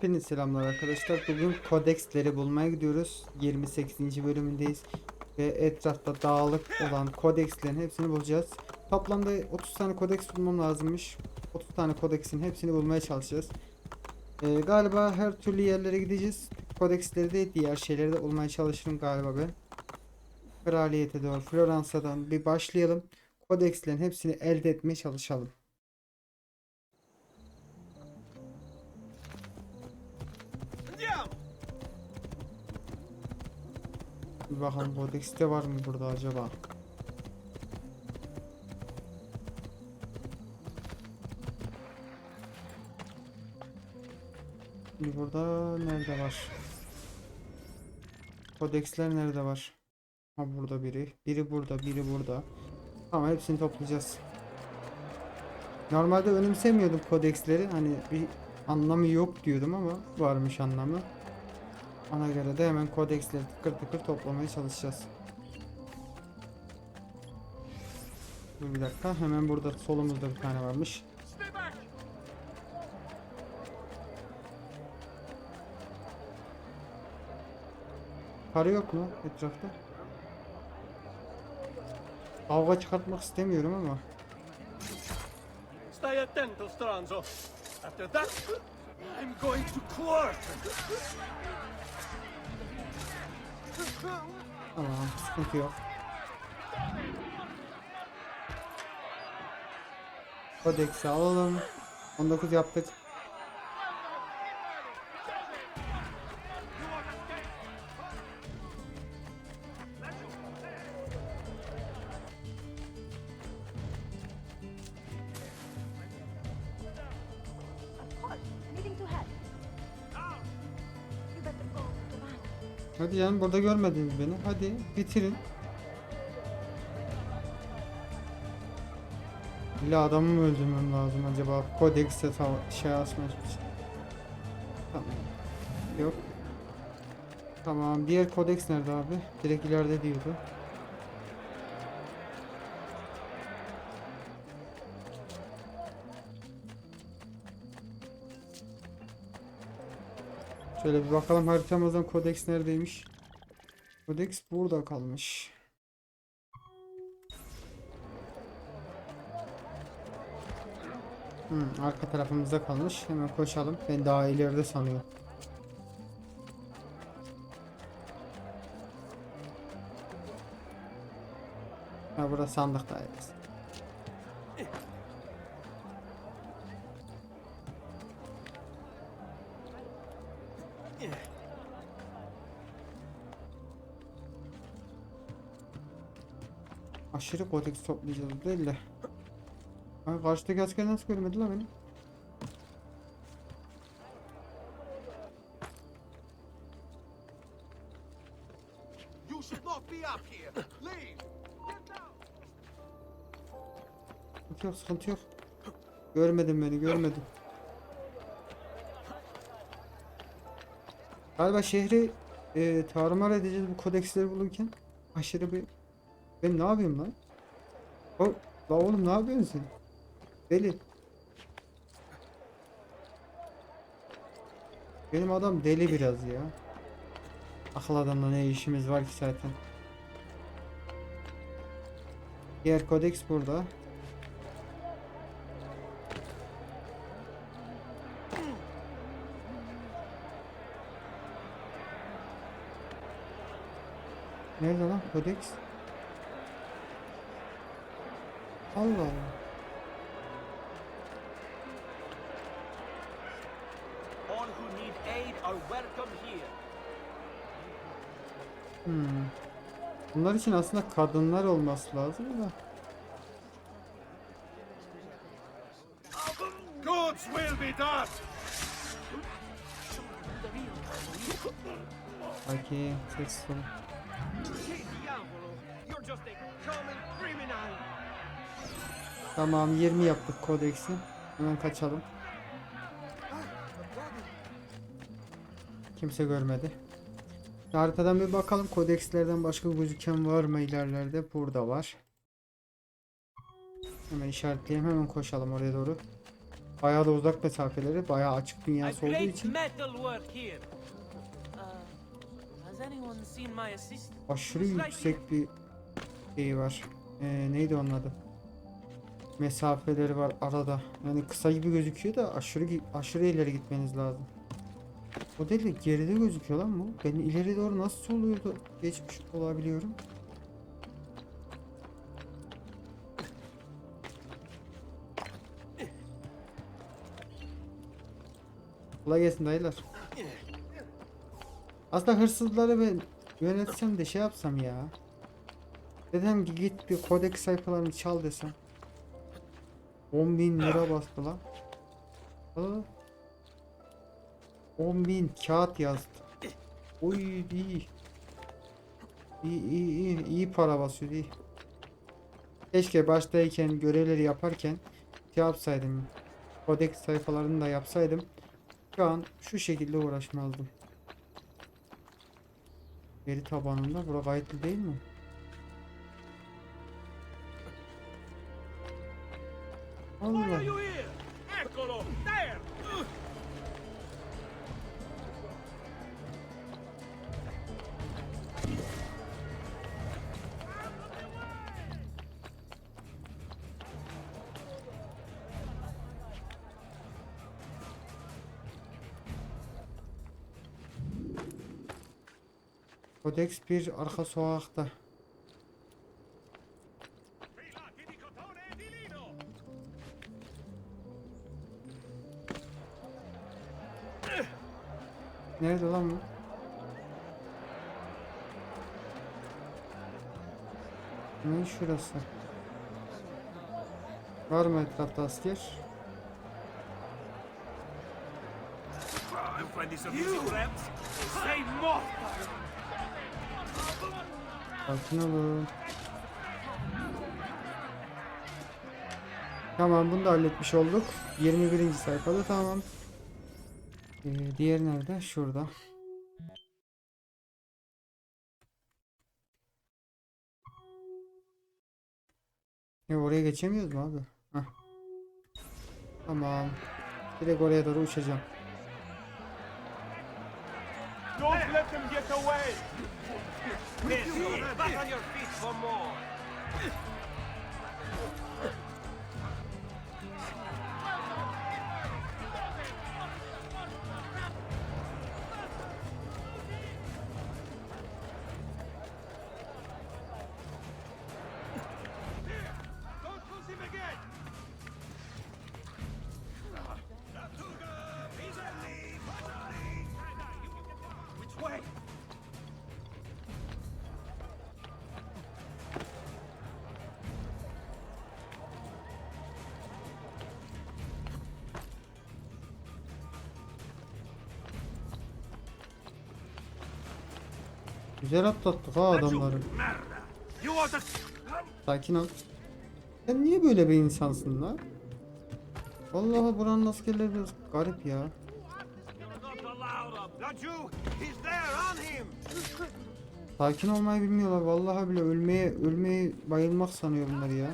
Hepiniz selamlar arkadaşlar. Bugün kodeksleri bulmaya gidiyoruz. 28. bölümündeyiz. Ve etrafta dağılık olan kodekslerin hepsini bulacağız. Toplamda 30 tane kodeks bulmam lazımmış. 30 tane kodeksin hepsini bulmaya çalışacağız. Ee, galiba her türlü yerlere gideceğiz. Kodeksleri de diğer şeyleri de bulmaya çalışırım galiba ben. Kraliyete doğru Floransa'dan bir başlayalım. Kodekslerin hepsini elde etmeye çalışalım. Bir bakalım kodekste var mı burada acaba? Şimdi burada nerede var? Kodeksler nerede var? Ha burada biri. Biri burada, biri burada. Tamam hepsini toplayacağız. Normalde önemsemiyordum kodeksleri. Hani bir anlamı yok diyordum ama varmış anlamı. Ona göre de hemen kodeksleri tıkır tıkır toplamaya çalışacağız. Dur bir dakika. Hemen burada solumuzda bir tane varmış. Karı yok mu etrafta? Kavga çıkartmak istemiyorum ama. Stai attento, stronzo. After that, I'm going to court. Tamam sıkıntı yok. Kodeksi alalım. 19 yaptık. Canım burada görmediniz beni. Hadi bitirin. İlla adamı mı öldürmem lazım acaba? Sava- şey asmış. Tamam. Yok. Tamam. Diğer kodeks nerede abi? Direkt ileride diyordu. Şöyle bir bakalım haritamızdan kodeks neredeymiş? Kodeks burada kalmış. Hmm, arka tarafımızda kalmış. Hemen koşalım. Ben daha ileride sanıyorum. Ha burada sandık dairesi. Aşırı kodeks toplayacağız değil de. Ay karşıdaki asker nasıl görmedi lan beni? Sıkıntı yok sıkıntı yok. Görmedim beni görmedim. Galiba şehri e, tarumar edeceğiz bu kodeksleri bulurken. Aşırı bir... Ben ne yapayım lan? O, la oğlum ne yapıyorsun sen? Deli. Benim adam deli biraz ya. Akıl adamla ne işimiz var ki zaten. Diğer kodeks burada. Nerede lan kodeks? Allah Allah. All who need aid are welcome here. Hmm. Bunlar için aslında kadınlar olması lazım da. God's will be done. Olun. Tamam 20 yaptık kodeksi. Hemen kaçalım. Kimse görmedi. Haritadan bir bakalım kodekslerden başka gözüken var mı ilerlerde? Burada var. Hemen işaretleyelim hemen koşalım oraya doğru. Bayağı da uzak mesafeleri, bayağı açık dünyası olduğu için. Uh, aşırı yüksek bir şey var. Ee, neydi onun adı? Mesafeleri var arada. Yani kısa gibi gözüküyor da aşırı aşırı ileri gitmeniz lazım. O değil de geride gözüküyor lan bu. Ben ileri doğru nasıl oluyor geçmiş olabiliyorum. Kolay gelsin dayılar. Aslında hırsızları ben yönetsem de şey yapsam ya. Dedim ki git bir kodek sayfalarını çal desem. 10 bin lira bastı lan. Aa. 10 bin kağıt yazdı. Oy iyi. İyi iyi iyi iyi para basıyor iyi. Keşke baştayken görevleri yaparken şey yapsaydım. Kodek sayfalarını da yapsaydım. Şu an şu şekilde uğraşmazdım. Veri tabanında bura kayıtlı değil mi? Allah. Eccolo! Bir arka sokakta. Nerede lan bu? Ne şurası? Var mı etrafta asker? Sakin olun. Tamam bunu da halletmiş olduk. 21. sayfada tamam. Ee, diğer nerede? Şurada. E oraya geçemiyoruz mu abi? Heh. Tamam. Direkt oraya doğru uçacağım. Don't let them get away! This, back on your feet for more. Güzel atlattık ha adamları. Sakin ol. Sen niye böyle bir insansın lan? Vallahi buranın askerleri biraz garip ya. Sakin olmayı bilmiyorlar. Vallahi bile ölmeye ölmeyi bayılmak sanıyor bunlar ya.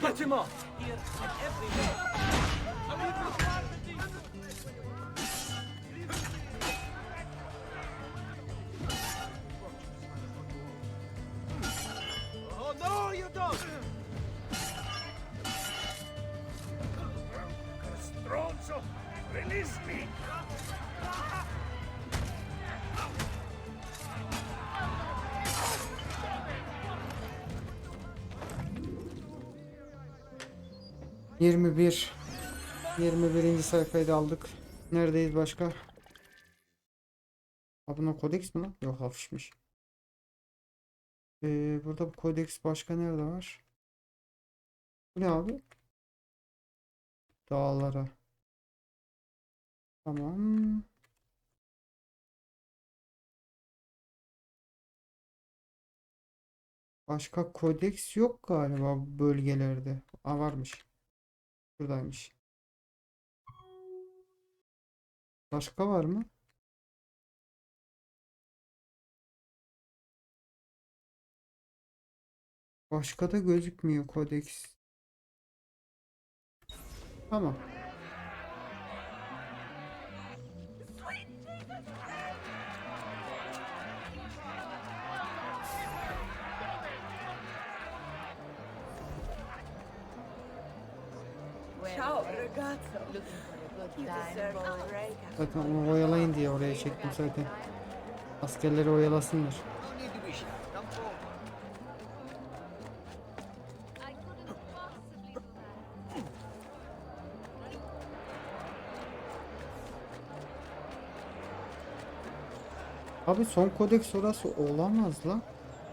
Get him off! Here and everywhere. 21. 21. sayfayı da aldık. Neredeyiz başka? Ha buna kodeks mi lan? Yok hafifmiş. Ee, burada bu kodeks başka nerede var? Bu ne abi? Dağlara. Tamam. Başka kodeks yok galiba bu bölgelerde. Aa varmış. Buradaymış. Başka var mı? Başka da gözükmüyor kodeks. Tamam. Ciao ragazzo. You deserve a break. Zaten onu oyalayın diye oraya çektim zaten. Askerleri oyalasınlar. Abi son kodeks orası olamaz la.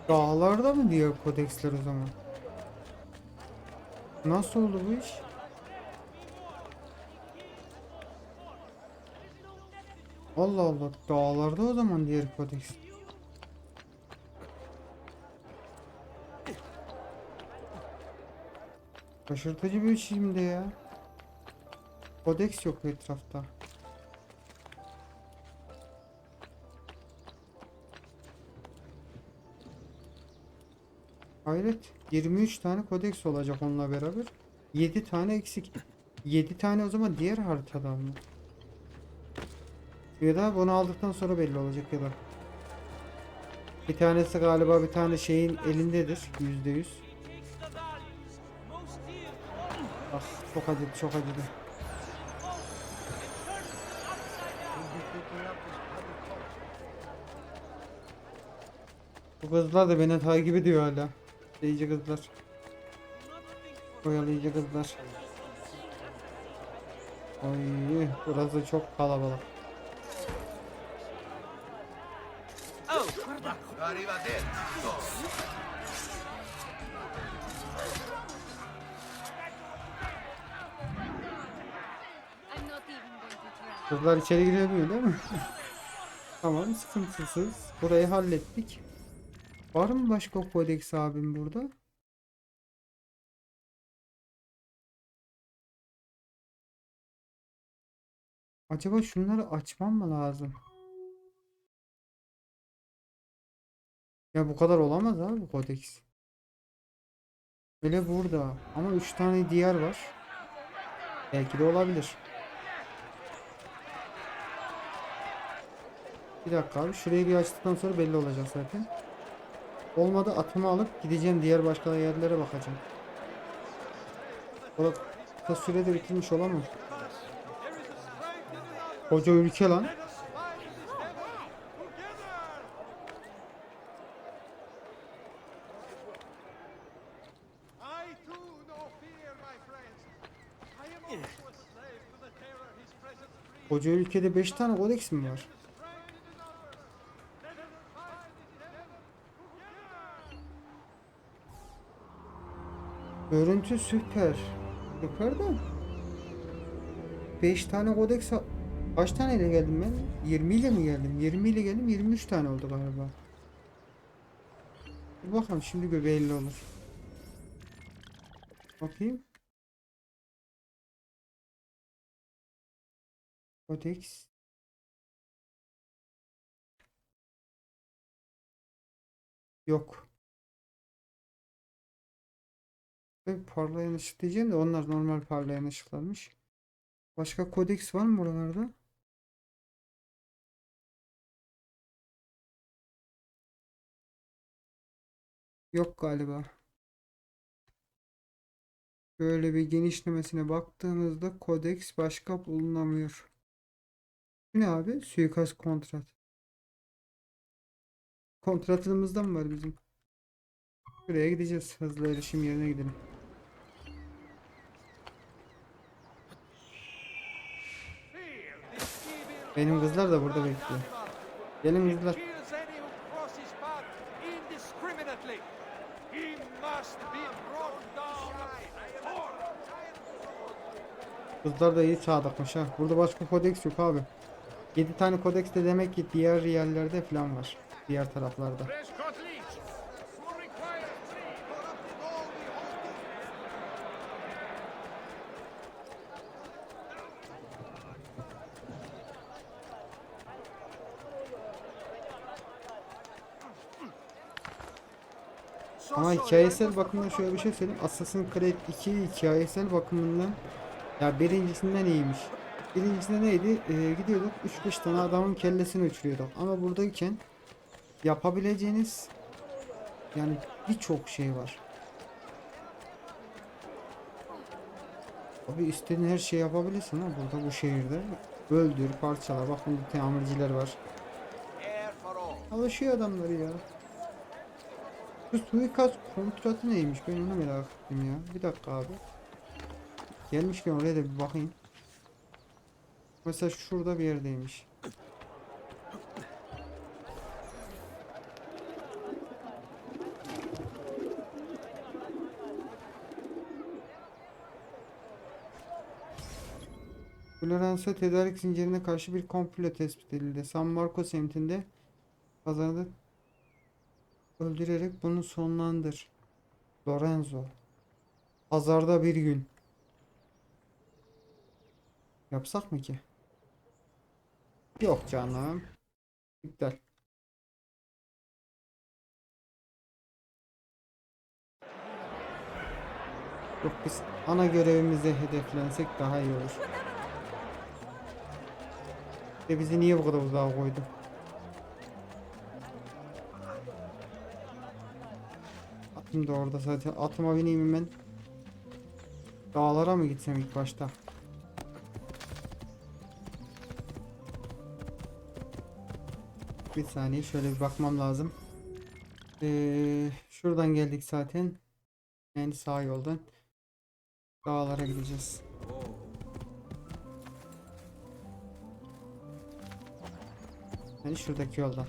Dağlarda mı diğer kodeksler o zaman? Nasıl oldu bu iş? Allah Allah dağlarda o zaman diğer kodeks. Şaşırtıcı bir şimdi ya. Kodeks yok etrafta. Hayret. 23 tane kodeks olacak onunla beraber. 7 tane eksik. 7 tane o zaman diğer haritada mı? Ya da bunu aldıktan sonra belli olacak ya da. Bir tanesi galiba bir tane şeyin elindedir. Yüzde yüz. Ah çok acıdı çok acıdı. Bu kızlar da beni takip ediyor hala. Oyalayıcı kızlar. Oyalayıcı kızlar. Ay burası çok kalabalık. To try. Kızlar içeri giremiyor değil mi? tamam sıkıntısız. Burayı hallettik. Var mı başka kodeks abim burada? Acaba şunları açmam mı lazım? Ya bu kadar olamaz abi kodeks. Öyle burada. Ama 3 tane diğer var. Belki de olabilir. Bir dakika abi. Şurayı bir açtıktan sonra belli olacak zaten. Olmadı atımı alıp gideceğim diğer başka yerlere bakacağım. Orada sürede bitirmiş olamam. Koca ülke lan. Koca ülkede 5 tane kodeks mi var? Görüntü süper. Süper de. 5 tane kodeks Kaç taneyle geldim ben? 20 ile mi geldim? 20 ile geldim 23 tane oldu galiba. Bir bakalım şimdi bir belli olur. Bakayım. Kodeks. Yok. Ve parlayan ışık diyeceğim de onlar normal parlayan ışıklarmış. Başka kodeks var mı buralarda? Yok galiba. Böyle bir genişlemesine baktığımızda kodeks başka bulunamıyor. Ne abi? Suikast kontrat. Kontratımızda mı var bizim? Şuraya gideceğiz. Hızlı erişim yerine gidelim. Benim kızlar da burada bekliyor. Gelin kızlar. Kızlar da iyi sadıkmış ha. Burada başka kodeks yok abi. 7 tane kodeks de demek ki diğer yerlerde falan var. Diğer taraflarda. Ama hikayesel bakımdan şöyle bir şey söyleyeyim. Assassin's Creed 2 hikayesel bakımından ya birincisinden iyiymiş. Birincisinde neydi? Ee, gidiyorduk 3-5 tane adamın kellesini uçuruyorduk. Ama buradayken yapabileceğiniz yani birçok şey var. Abi istediğin her şeyi yapabilirsin ha burada bu şehirde. Öldür, parçala. Bak burada tamirciler var. Alışıyor adamları ya. Bu suikast kontratı neymiş? Ben onu merak ettim ya. Bir dakika abi. Gelmişken oraya da bir bakayım. Mesela şurada bir yerdeymiş. Floransa tedarik zincirine karşı bir komplo tespit edildi. San Marco semtinde pazarda öldürerek bunu sonlandır. Lorenzo. Pazarda bir gün. Yapsak mı ki? Yok canım. İptal. Yok biz ana görevimize hedeflensek daha iyi olur. E bizi niye bu kadar uzağa koydu? Atım da orada zaten. Atıma bineyim hemen. Dağlara mı gitsem ilk başta? Bir saniye şöyle bir bakmam lazım. Ee, şuradan geldik zaten. Yani sağ yoldan. Dağlara gideceğiz. Yani şuradaki yoldan.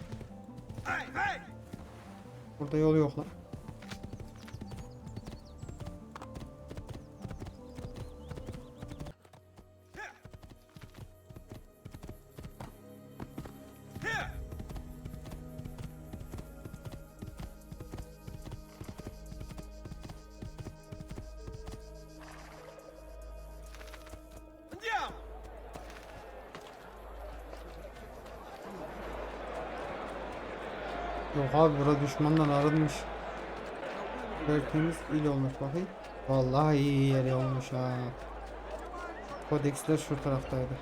Burada yol yok lan. Yok abi burada düşmandan arınmış. Tertemiz il olmuş bakayım. Vallahi iyi yer olmuş ha. Kodeksler şu taraftaydı.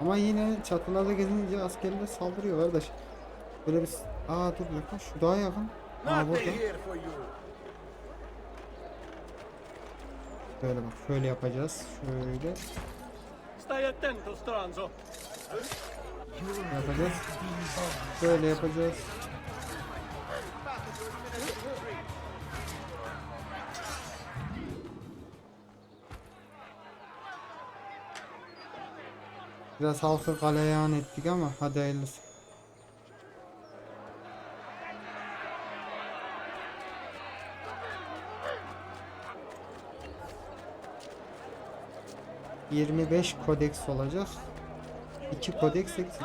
Ama yine çatılarda gezince askerler saldırıyor kardeş. Böyle bir... Aa dur yakın şu daha yakın. Aa burada. Şöyle bak şöyle yapacağız. Şöyle Stai attento, stronzo. yapacağız. Şöyle yapacağız. Biraz halkı galeyan ettik ama hadi hayırlısı. Yirmi beş kodeks olacak. İki kodeks eksik.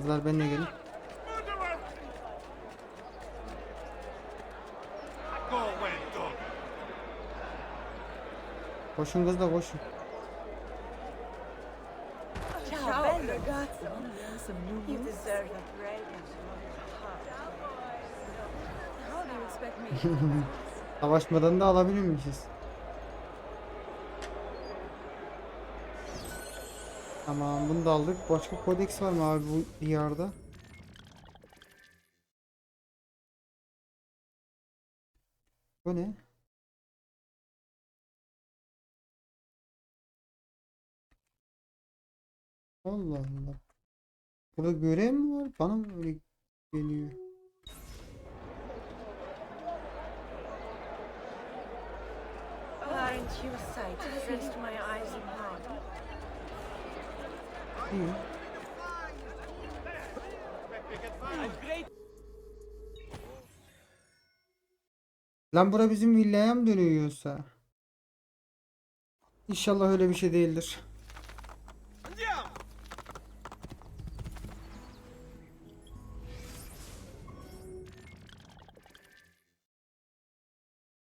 Kızlar benimle gelin. Koşun kız da koşun. Ciao, bello ragazzo. You deserve the greatest. How do you expect me? Savaşmadan da alabilir miyiz? Tamam bunu da aldık. Başka kodeks var mı abi bu diyarda? Bu ne? Allah Allah. Burada görev mi var? Bana mı öyle geliyor? Aren't you sight feast my eyes upon? İyi. Lan bura bizim villaya mı dönüyor yoksa? İnşallah öyle bir şey değildir.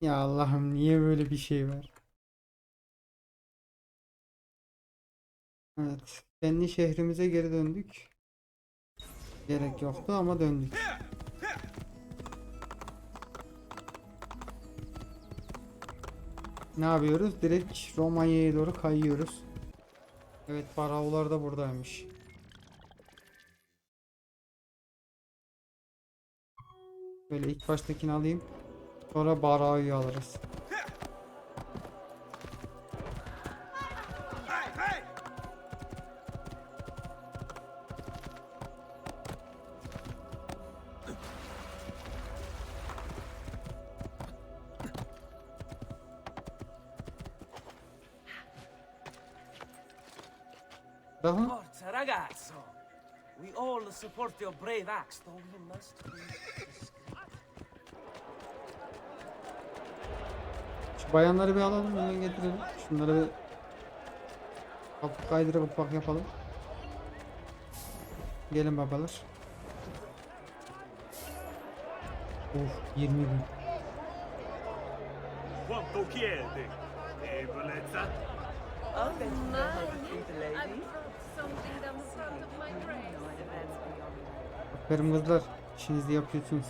Ya Allah'ım niye böyle bir şey var? Evet. Kendi şehrimize geri döndük. Gerek yoktu ama döndük. Ne yapıyoruz? Direkt Romanya'ya doğru kayıyoruz. Evet Baravlar da buradaymış. Böyle ilk baştakini alayım. Sonra Barav'ı alırız. Your brave acts, though we must be Şu bayanları bir alalım hemen getirelim. Şunları bir kapı kaydırıp ufak yapalım. Gelin babalar. Of 20 bin. Quanto chiede? E bellezza? I'll bet you know how to treat a I lady. brought something down the front of my dress. Aferin kızlar. İşinizi yapıyorsunuz.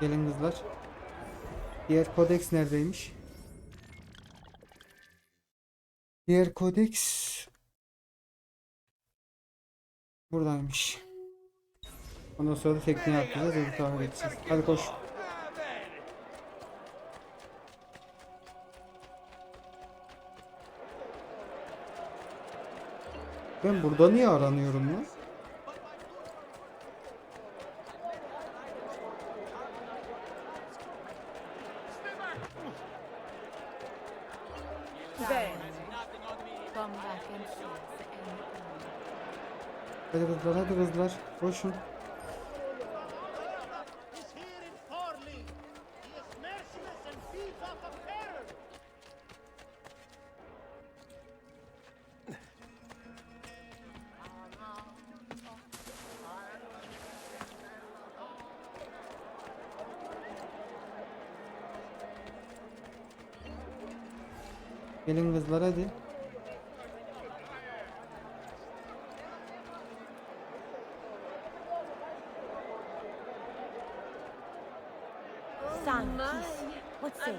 Gelin kızlar. Diğer kodeks neredeymiş? Diğer kodeks buradaymış. Ondan sonra da tekne yapacağız. Öbür tarafa geçeceğiz. Hadi koş. Ben burada niye aranıyorum lan? Hadi kızlar hadi kızlar. Koşun. Gelin kızlar hadi. What's it?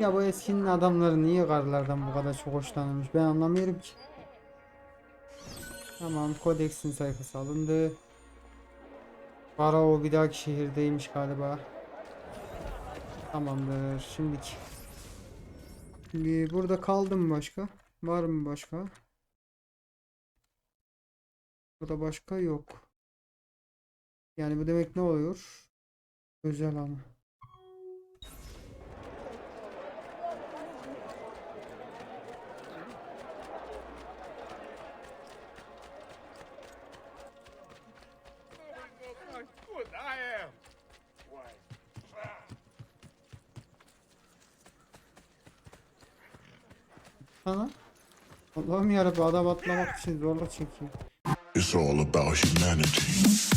Ya bu eskinin adamları niye karılardan bu kadar çok hoşlanmış ben anlamıyorum ki. Tamam kodeksin sayfası alındı. Barao bir dahaki şehirdeymiş galiba. Tamamdır şimdiki. Şimdi burada kaldım mı başka? Var mı başka? Burada başka yok. Yani bu demek ne oluyor? Özel ama. Allah'ım yarabbim adam atlamak için zorluk çekiyor. It's all about humanity.